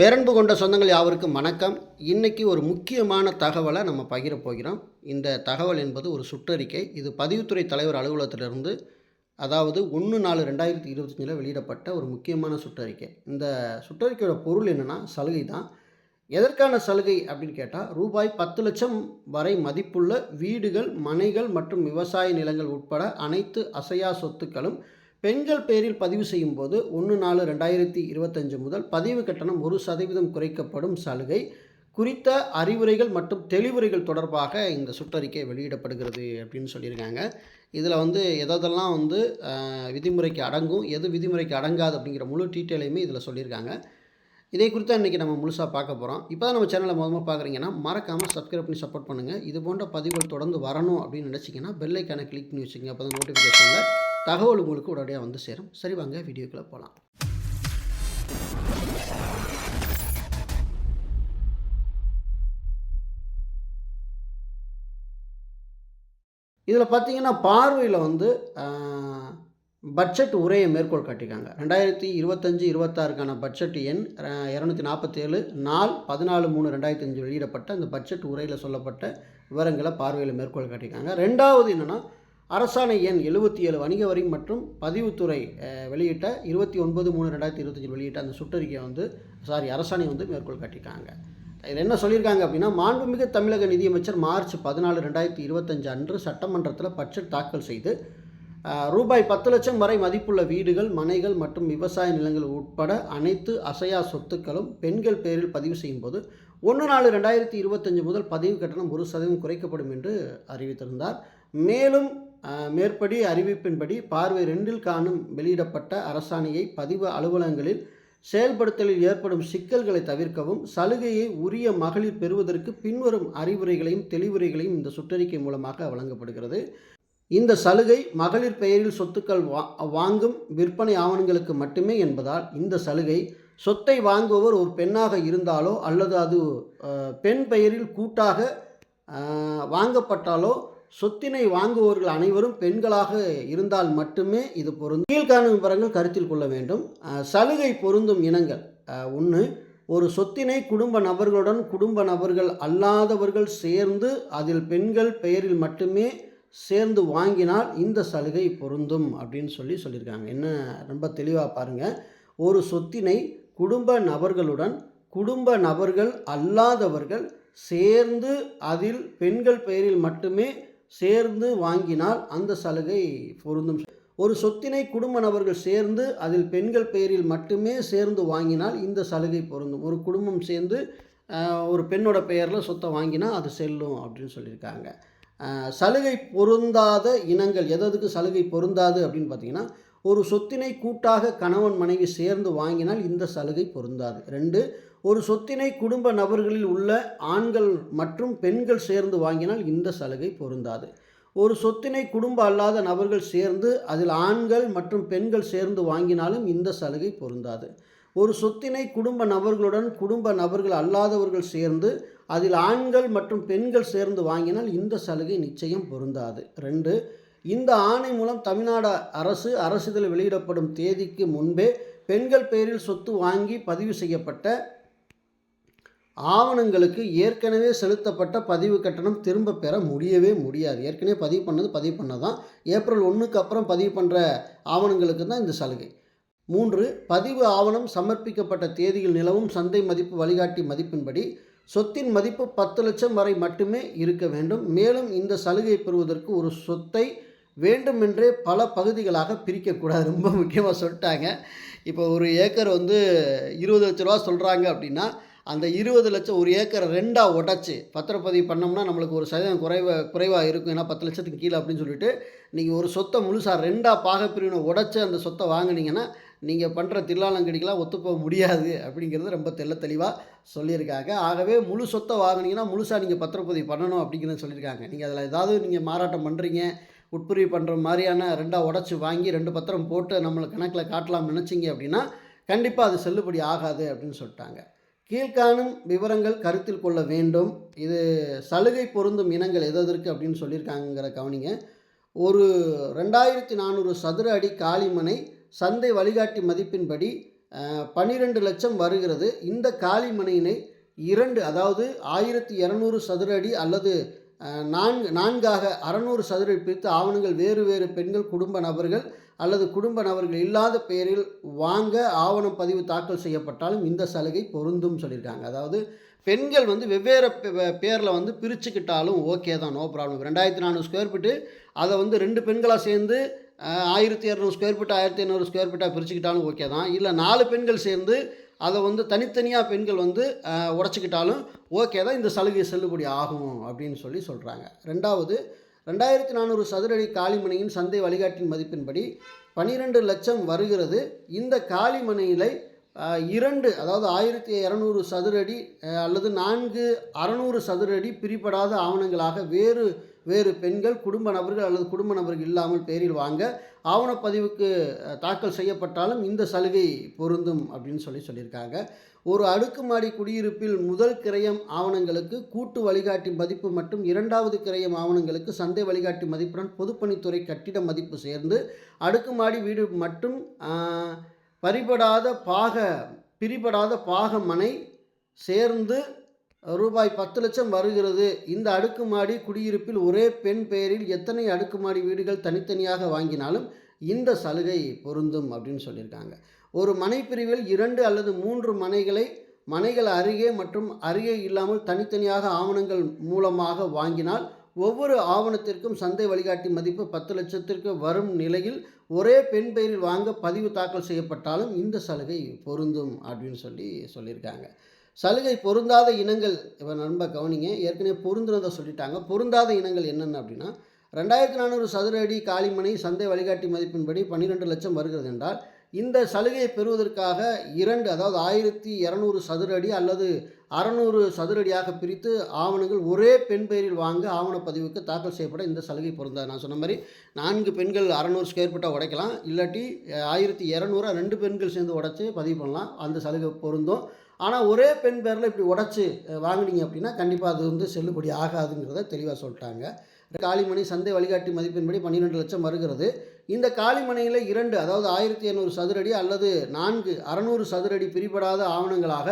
பேரன்பு கொண்ட சொந்தங்கள் யாவருக்கும் வணக்கம். இன்னைக்கு ஒரு முக்கியமான தகவலை நம்ம பகிர போகிறோம். இந்த தகவல் என்பது ஒரு சுற்றறிக்கை. இது பதிவுத்துறை தலைவர் அலுவலகத்திலிருந்து அதாவது ஒன்று நாலு ரெண்டாயிரத்தி இருபத்தஞ்சில் வெளியிடப்பட்ட ஒரு முக்கியமான சுற்றறிக்கை. இந்த சுற்றறிக்கையோட பொருள் என்னென்னா சலுகை தான். எதற்கான சலுகை அப்படின்னு கேட்டால் ரூபாய் பத்து லட்சம் வரை மதிப்புள்ள வீடுகள் மனைகள் மற்றும் விவசாய நிலங்கள் உட்பட அனைத்து அசையா சொத்துக்களும் பெண்கள் பேரில் பதிவு செய்யும் போது ஒன்று நாலு ரெண்டாயிரத்தி இருபத்தஞ்சு முதல் பதிவு கட்டணம் ஒரு சதவீதம் குறைக்கப்படும் சலுகை குறித்த அறிவுரைகள் மற்றும் தெளிவுரைகள் தொடர்பாக இந்த சுற்றறிக்கை வெளியிடப்படுகிறது அப்படின்னு சொல்லியிருக்காங்க. இதில் வந்து எதெல்லாம் வந்து விதிமுறைக்கு அடங்கும் எது விதிமுறைக்கு அடங்காது அப்படிங்கிற முழு டீட்டெயிலையுமே இதில் சொல்லியிருக்காங்க. இதை குறித்து இன்றைக்கி நம்ம முழுசாக பார்க்க போகிறோம் இப்போ தான் நம்ம சேனலை முதல்ல பார்க்குறீங்கன்னா மறக்காமல் சப்ஸ்கிரைப் பண்ணி சப்போர்ட் பண்ணுங்கள் இது போன்ற பதிவுகள் தொடர்ந்து வரணும் அப்படின்னு நினச்சிங்கன்னா பெல்லைக்கான கிளிக் பண்ணி வச்சுக்கோங்க. அப்போ தான் நோட்டிஃபிகேஷனில் தகவல் உங்களுக்கு உடனடியாக வந்து சேரும். சரி வாங்க வீடியோக்குள்ளே போகலாம் இதில் பார்த்தீங்கன்னா பார்வையில் வந்து பட்ஜெட் உரையை மேற்கோள் காட்டியிருக்காங்க. ரெண்டாயிரத்தி இருபத்தஞ்சி இருபத்தாறுக்கான பட்ஜெட் எண் இரநூத்தி நாற்பத்தேழு நாள் பதினாலு மூணு ரெண்டாயிரத்தி அஞ்சு வெளியிடப்பட்ட அந்த பட்ஜெட் உரையில் சொல்லப்பட்ட விவரங்களை பார்வையில் மேற்கோள் காட்டியிருக்காங்க. ரெண்டாவது என்னென்னா அரசாணை எண் எழுபத்தி ஏழு வணிக வரி மற்றும் பதிவுத்துறை வெளியிட்ட இருபத்தி ஒன்பது மூணு ரெண்டாயிரத்தி இருபத்தஞ்சில் வெளியிட்ட அந்த சுற்றறிக்கையை வந்து சாரி அரசாணை வந்து மேற்கோள் காட்டியிருக்காங்க. இதில் என்ன சொல்லியிருக்காங்க அப்படின்னா மாண்புமிகு தமிழக நிதியமைச்சர் மார்ச் பதினாலு ரெண்டாயிரத்தி இருபத்தஞ்சு அன்று சட்டமன்றத்தில் பட்ஜெட் தாக்கல் செய்து ரூபாய் பத்து லட்சம் வரை மதிப்புள்ள வீடுகள் மனைகள் மற்றும் விவசாய நிலங்கள் உட்பட அனைத்து அசையா சொத்துக்களும் பெண்கள் பேரில் பதிவு செய்யும் போது ஒன்று நாலு ரெண்டாயிரத்தி இருபத்தஞ்சு முதல் பதிவு கட்டணம் ஒரு சதவீதம் குறைக்கப்படும் என்று அறிவித்திருந்தார். மேலும் மேற்படி அறிவிப்பின்படி பார்வை ரெண்டில் காணும் வெளியிடப்பட்ட அரசாணையை பதிவு அலுவலகங்களில் செயல்படுத்தலில் ஏற்படும் சிக்கல்களை தவிர்க்கவும் சலுகையை உரிய மகளிர் பெறுவதற்கு பின்வரும் அறிவுரைகளையும் தெளிவுரைகளையும் இந்த சுற்றறிக்கை மூலமாக வழங்கப்படுகிறது. இந்த சலுகை மகளிர் பெயரில் சொத்துக்கள் வா வாங்கும் விற்பனை ஆவணங்களுக்கு மட்டுமே என்பதால் இந்த சலுகை சொத்தை வாங்குபவர் ஒரு பெண்ணாக இருந்தாலோ அல்லது அது பெண் பெயரில் கூட்டாக வாங்கப்பட்டாலோ சொத்தினை வாங்குபவர்கள் அனைவரும் பெண்களாக இருந்தால் மட்டுமே இது பொருந்தும். கீழ்காணும் விவரங்கள் கருத்தில் கொள்ள வேண்டும். சலுகை பொருந்தும் இனங்கள். ஒன்று ஒரு சொத்தினை குடும்ப நபர்களுடன் குடும்ப நபர்கள் அல்லாதவர்கள் சேர்ந்து அதில் பெண்கள் பெயரில் மட்டுமே சேர்ந்து வாங்கினால் இந்த சலுகை பொருந்தும் அப்படின்னு சொல்லி சொல்லியிருக்காங்க. என்ன ரொம்ப தெளிவாக பாருங்கள் ஒரு சொத்தினை குடும்ப நபர்களுடன் குடும்ப நபர்கள் அல்லாதவர்கள் சேர்ந்து அதில் பெண்கள் பெயரில் மட்டுமே சேர்ந்து வாங்கினால் அந்த சலுகை பொருந்தும். ஒரு சொத்தினை குடும்ப நபர்கள் சேர்ந்து அதில் பெண்கள் பெயரில் மட்டுமே சேர்ந்து வாங்கினால் இந்த சலுகை பொருந்தும். ஒரு குடும்பம் சேர்ந்து ஒரு பெண்ணோட பெயரில் சொத்தை வாங்கினா அது செல்லும் அப்படின்னு சொல்லியிருக்காங்க. சலுகை பொருந்தாத இனங்கள் எததுக்கு சலுகை பொருந்தாது அப்படின்னு பார்த்தீங்கன்னா ஒரு சொத்தினை கூட்டாக கணவன் மனைவி சேர்ந்து வாங்கினால் இந்த சலுகை பொருந்தாது. ரெண்டு ஒரு சொத்தினை குடும்ப நபர்களில் உள்ள ஆண்கள் மற்றும் பெண்கள் சேர்ந்து வாங்கினால் இந்த சலுகை பொருந்தாது. ஒரு சொத்தினை குடும்ப அல்லாத நபர்கள் சேர்ந்து அதில் ஆண்கள் மற்றும் பெண்கள் சேர்ந்து வாங்கினாலும் இந்த சலுகை பொருந்தாது. ஒரு சொத்தினை குடும்ப நபர்களுடன் குடும்ப நபர்கள் அல்லாதவர்கள் சேர்ந்து அதில் ஆண்கள் மற்றும் பெண்கள் சேர்ந்து வாங்கினால் இந்த சலுகை நிச்சயம் பொருந்தாது. ரெண்டு இந்த ஆணை மூலம் தமிழ்நாடு அரசு அரசுகள் வெளியிடப்படும் தேதிக்கு முன்பே பெண்கள் பெயரில் சொத்து வாங்கி பதிவு செய்யப்பட்ட ஆவணங்களுக்கு ஏற்கனவே செலுத்தப்பட்ட பதிவு கட்டணம் திரும்ப பெற முடியவே முடியாது. ஏற்கனவே பதிவு பண்ணது பதிவு பண்ணதான். ஏப்ரல் ஒன்றுக்கு அப்புறம் பதிவு பண்ணுற ஆவணங்களுக்கு தான் இந்த சலுகை. மூன்று பதிவு ஆவணம் சமர்ப்பிக்கப்பட்ட தேதியில் நிலவும் சந்தை மதிப்பு வழிகாட்டி மதிப்பின்படி சொத்தின் மதிப்பு பத்து லட்சம் வரை மட்டுமே இருக்க வேண்டும். மேலும் இந்த சலுகை பெறுவதற்கு ஒரு சொத்தை வேண்டுமென்றே பல பகுதிகளாக பிரிக்கக்கூடாது. ரொம்ப முக்கியமாக சொல்லிட்டாங்க. இப்போ ஒரு ஏக்கர் வந்து இருபது லட்ச ரூபா சொல்கிறாங்க அப்படின்னா அந்த இருபது லட்சம் ஒரு ஏக்கரை ரெண்டாக உடச்சி பத்திரப்பதிவு பண்ணோம்னா நம்மளுக்கு ஒரு சதவீதம் குறைவா குறைவாக இருக்கும். ஏன்னா பத்து லட்சத்துக்கு கீழே அப்படின்னு சொல்லிட்டு நீங்கள் ஒரு சொத்தை முழுசாக ரெண்டாக பாகப்பிரிவினை உடச்சி அந்த சொத்தை வாங்குனீங்கன்னா நீங்கள் பண்ணுற தில்லாலங்கடிக்கெலாம் ஒத்துப்போக முடியாது அப்படிங்கிறது ரொம்ப தெல்ல தெளிவாக சொல்லியிருக்காங்க. ஆகவே முழு சொத்தை வாங்குனீங்கன்னா முழுசாக நீங்கள் பத்திரப்பதிவு பண்ணணும் அப்படிங்கிறத சொல்லியிருக்காங்க. நீங்கள் அதில் ஏதாவது நீங்கள் மாறாட்டம் பண்ணுறீங்க உட்புரிவு பண்ணுற மாதிரியான ரெண்டாக உடச்சி வாங்கி ரெண்டு பத்திரம் போட்டு நம்மளை கணக்கில் காட்டலாம் நினச்சிங்க அப்படின்னா கண்டிப்பாக அது செல்லுபடி ஆகாது அப்படின்னு சொல்லிட்டாங்க. கீழ்காணும் விவரங்கள் கருத்தில் கொள்ள வேண்டும். இது சலுகை பொருந்தும் இனங்கள் எதற்கு அப்படின்னு சொல்லியிருக்காங்கிற கவனிங்க. ஒரு ரெண்டாயிரத்தி நானூறு சதுர அடி காளிமனை சந்தை வழிகாட்டி மதிப்பின்படி பன்னிரெண்டு லட்சம் வருகிறது. இந்த காளிமனையினை இரண்டு அதாவது ஆயிரத்தி இரநூறு சதுர அடி அல்லது நான்கு நான்காக அறநூறு சதுர பிரித்து ஆவணங்கள் வேறு வேறு பெண்கள் குடும்ப நபர்கள் அல்லது குடும்ப நபர்கள் இல்லாத பெயரில் வாங்க ஆவணம் பதிவு தாக்கல் செய்யப்பட்டாலும் இந்த சலுகை பொருந்தும் சொல்லியிருக்காங்க. அதாவது பெண்கள் வந்து வெவ்வேறு பேரில் வந்து பிரிச்சுக்கிட்டாலும் ஓகே தான் நோ ப்ராப்ளம். ரெண்டாயிரத்தி நானூறு ஸ்கொயர் ஃபீட்டு அதை வந்து ரெண்டு பெண்களாக சேர்ந்து ஆயிரத்தி இரநூறு ஸ்கொயர் ஃபீட் ஆயிரத்தி ஐநூறு ஸ்கொயர் ஃபீட்டாக பிரிச்சுக்கிட்டாலும் ஓகே தான். இல்லை நாலு பெண்கள் சேர்ந்து அதை வந்து தனித்தனியாக பெண்கள் வந்து உடச்சிக்கிட்டாலும் ஓகே தான் இந்த சலுகை செல்லுபடி ஆகும் அப்படின்னு சொல்லி சொல்கிறாங்க ரெண்டாவது ரெண்டாயிரத்தி நானூறு சதுரடி காளிமனையின் சந்தை வழிகாட்டின் மதிப்பின்படி பன்னிரெண்டு லட்சம் வருகிறது. இந்த காளிமனையில் இரண்டு அதாவது ஆயிரத்தி இரநூறு சதுரடி அல்லது நான்கு அறநூறு சதுரடி பிரிபடாத ஆவணங்களாக வேறு வேறு பெண்கள் குடும்ப நபர்கள் அல்லது குடும்ப நபர்கள் இல்லாமல் பேரில் வாங்க ஆவணப்பதிவுக்கு தாக்கல் செய்யப்பட்டாலும் இந்த சலுகை பொருந்தும் அப்படின்னு சொல்லி சொல்லியிருக்காங்க. ஒரு அடுக்குமாடி குடியிருப்பில் முதல் கிரயம் ஆவணங்களுக்கு கூட்டு வழிகாட்டி மதிப்பு மற்றும் இரண்டாவது கிரயம் ஆவணங்களுக்கு சந்தை வழிகாட்டி மதிப்புடன் பொதுப்பணித்துறை கட்டிட மதிப்பு சேர்ந்து அடுக்குமாடி வீடு மற்றும் பறிபடாத பாக பிரிபடாத பாக மனை சேர்ந்து ரூபாய் பத்து லட்சம் வருகிறது. இந்த அடுக்குமாடி குடியிருப்பில் ஒரே பெண் பெயரில் எத்தனை அடுக்குமாடி வீடுகள் தனித்தனியாக வாங்கினாலும் இந்த சலுகை பொருந்தும் அப்படின்னு சொல்லியிருக்காங்க. ஒரு மனைப்பிரிவில் இரண்டு அல்லது மூன்று மனைகளை மனைகள் அருகே மற்றும் அருகே இல்லாமல் தனித்தனியாக ஆவணங்கள் மூலமாக வாங்கினால் ஒவ்வொரு ஆவணத்திற்கும் சந்தை வழிகாட்டி மதிப்பு பத்து லட்சத்திற்கு வரும் நிலையில் ஒரே பெண் பெயரில் வாங்க பதிவு தாக்கல் செய்யப்பட்டாலும் இந்த சலுகை பொருந்தும் அப்படின்னு சொல்லி சொல்லியிருக்காங்க. சலுகை பொருந்தாத இனங்கள் இப்போ நண்ப கவனிங்க ஏற்கனவே பொருந்துனதை சொல்லிட்டாங்க. பொருந்தாத இனங்கள் என்னென்ன அப்படின்னா ரெண்டாயிரத்தி நானூறு சதுர அடி காலிமனை சந்தை வழிகாட்டி மதிப்பின்படி பன்னிரெண்டு லட்சம் வருகிறது என்றால் இந்த சலுகையை பெறுவதற்காக இரண்டு அதாவது ஆயிரத்தி இரநூறு சதுர அடி அல்லது அறநூறு சதுரடியாக பிரித்து ஆவணங்கள் ஒரே பெண் பெயரில் வாங்க ஆவணப்பதிவுக்கு தாக்கல் செய்யப்பட இந்த சலுகை பொருந்தாது. நான் சொன்ன மாதிரி நான்கு பெண்கள் அறநூறு ஸ்கொயர் ஃபீட்டாக உடைக்கலாம். இல்லாட்டி ஆயிரத்தி இரநூறு ரெண்டு பெண்கள் சேர்ந்து உடைச்சி பதிவு பண்ணலாம். அந்த சலுகை பொருந்தும். ஆனால் ஒரே பெண் பேரில் இப்படி உடச்சி வாங்குனீங்க அப்படின்னா கண்டிப்பாக அது வந்து செல்லுபடி ஆகாதுங்கிறத தெளிவாக சொல்லிட்டாங்க. காளிமணி சந்தை வழிகாட்டி மதிப்பின்படி பன்னிரெண்டு லட்சம் வருகிறது. இந்த காளிமனையில் இரண்டு அதாவது ஆயிரத்தி இரநூறு சதுரடி அல்லது நான்கு அறநூறு சதுரடி பிரிபடாத ஆவணங்களாக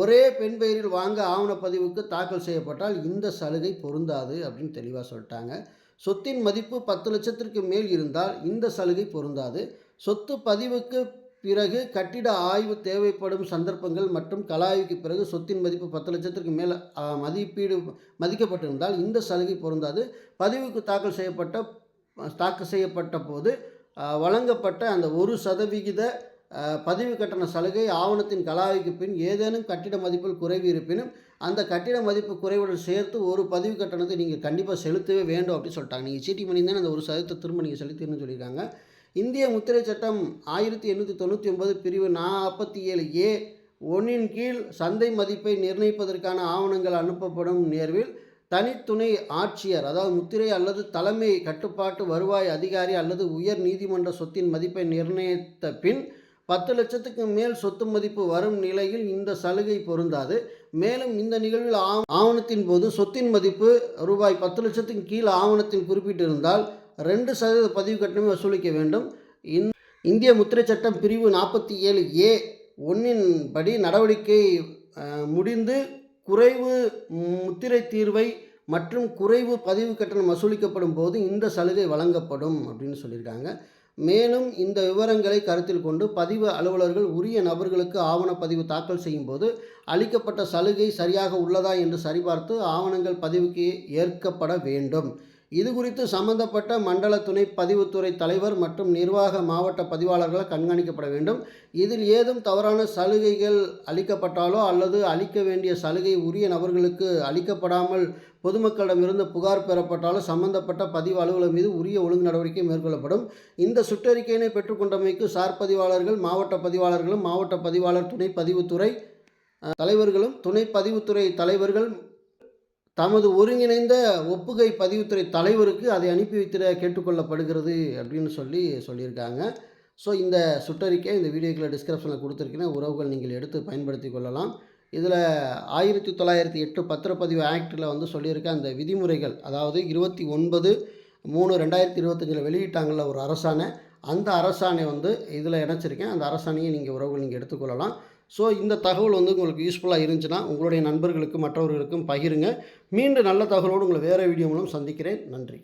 ஒரே பெண் பெயரில் வாங்க ஆவணப்பதிவுக்கு தாக்கல் செய்யப்பட்டால் இந்த சலுகை பொருந்தாது அப்படின்னு தெளிவாக சொல்லிட்டாங்க. சொத்தின் மதிப்பு பத்து லட்சத்திற்கு மேல் இருந்தால் இந்த சலுகை பொருந்தாது. சொத்து பதிவுக்கு பிறகு கட்டிட ஆய்வு தேவைப்படும் சந்தர்ப்பங்கள் மற்றும் கலாய்வுக்கு பிறகு சொத்தின் மதிப்பு பத்து லட்சத்திற்கு மேல் மதிப்பீடு மதிக்கப்பட்டிருந்தால் இந்த சலுகை பொருந்தாது. பதிவுக்கு தாக்கல் செய்யப்பட்ட தாக்கல் செய்யப்பட்ட போது வழங்கப்பட்ட அந்த ஒரு சதவிகித பதிவு கட்டண சலுகை ஆவணத்தின் கலாய்க்கு பின் ஏதேனும் கட்டிட மதிப்பில் குறைவு இருப்பினும் அந்த கட்டிட மதிப்பு குறைவுடன் சேர்த்து ஒரு பதிவு கட்டணத்தை நீங்கள் கண்டிப்பாக செலுத்தவே வேண்டும் அப்படின்னு சொல்லிட்டாங்க. நீங்கள் சீட்டி பண்ணியிருந்தா அந்த ஒரு சதவீதத்தை திரும்ப நீங்கள் செலுத்தின்னு சொல்லியிருக்காங்க. இந்திய முத்திரை சட்டம் ஆயிரத்தி எண்ணூற்றி தொண்ணூற்றி ஒன்பது பிரிவு நாற்பத்தி ஏழு ஏ ஒன்றின் கீழ் சந்தை மதிப்பை நிர்ணயிப்பதற்கான ஆவணங்கள் அனுப்பப்படும் நேர்வில் தனித்துணை ஆட்சியர் அதாவது முத்திரை அல்லது தலைமை கட்டுப்பாட்டு வருவாய் அதிகாரி அல்லது உயர் நீதிமன்ற சொத்தின் மதிப்பை நிர்ணயித்த பின் பத்து லட்சத்துக்கு மேல் சொத்து மதிப்பு வரும் நிலையில் இந்த சலுகை பொருந்தாது. மேலும் இந்த நிகழ்வில் ஆவணத்தின் போது சொத்தின் மதிப்பு ரூபாய் பத்து லட்சத்துக்கு கீழ் ஆவணத்தில் குறிப்பிட்டிருந்தால் ரெண்டு சதவீத பதிவு கட்டணமே வசூலிக்க வேண்டும். இந் இந்திய முத்திரை சட்டம் பிரிவு நாற்பத்தி ஏழு ஏ ஒன்றின் படி நடவடிக்கை முடிந்து குறைவு முத்திரை தீர்வை மற்றும் குறைவு பதிவு கட்டணம் வசூலிக்கப்படும் போது இந்த சலுகை வழங்கப்படும் அப்படின்னு சொல்லியிருக்காங்க. மேலும் இந்த விவரங்களை கருத்தில் கொண்டு பதிவு அலுவலர்கள் உரிய நபர்களுக்கு ஆவணப்பதிவு தாக்கல் செய்யும் போது அளிக்கப்பட்ட சலுகை சரியாக உள்ளதா என்று சரிபார்த்து ஆவணங்கள் பதிவுக்கு ஏற்கப்பட வேண்டும். இது குறித்து சம்பந்தப்பட்ட மண்டல துணை பதிவுத்துறை தலைவர் மற்றும் நிர்வாக மாவட்ட பதிவாளர்களால் கண்காணிக்கப்பட வேண்டும். இதில் ஏதும் தவறான சலுகைகள் அளிக்கப்பட்டாலோ அல்லது அளிக்க வேண்டிய சலுகை உரிய நபர்களுக்கு அளிக்கப்படாமல் பொதுமக்களிடமிருந்து புகார் பெறப்பட்டாலோ சம்பந்தப்பட்ட பதிவு அலுவலர் மீது உரிய ஒழுங்கு நடவடிக்கை மேற்கொள்ளப்படும். இந்த சுற்றறிக்கையினை பெற்றுக்கொண்டமைக்கு சார் பதிவாளர்கள் மாவட்ட பதிவாளர்களும் மாவட்ட பதிவாளர் துணை பதிவுத்துறை தலைவர்களும் துணை பதிவுத்துறை தலைவர்கள் தமது ஒருங்கிணைந்த ஒப்புகை பதிவுத்துறை தலைவருக்கு அதை அனுப்பி வைத்திட கேட்டுக்கொள்ளப்படுகிறது அப்படின்னு சொல்லி சொல்லியிருக்காங்க. ஸோ இந்த சுற்றறிக்கை இந்த வீடியோக்களை டிஸ்கிரிப்ஷனில் கொடுத்துருக்கேன் உறவுகள் நீங்கள் எடுத்து பயன்படுத்தி கொள்ளலாம். இதில் ஆயிரத்தி தொள்ளாயிரத்தி எட்டு பத்திரப்பதிவு ஆக்டில் வந்து சொல்லியிருக்க அந்த விதிமுறைகள் அதாவது இருபத்தி ஒன்பது மூணு ரெண்டாயிரத்தி இருபத்தஞ்சில் வெளியிட்டாங்கள ஒரு அரசாணை அந்த அரசாணை வந்து இதில் இணைச்சிருக்கேன். அந்த அரசாணையை நீங்கள் உறவுகள் நீங்கள் எடுத்துக்கொள்ளலாம். ஸோ இந்த தகவல் வந்து உங்களுக்கு யூஸ்ஃபுல்லாக இருந்துச்சுன்னா உங்களுடைய நண்பர்களுக்கும் மற்றவர்களுக்கும் பகிருங்க. மீண்டும் நல்ல தகவலோடு உங்களை வேறு வீடியோ மூலம் சந்திக்கிறேன். நன்றி.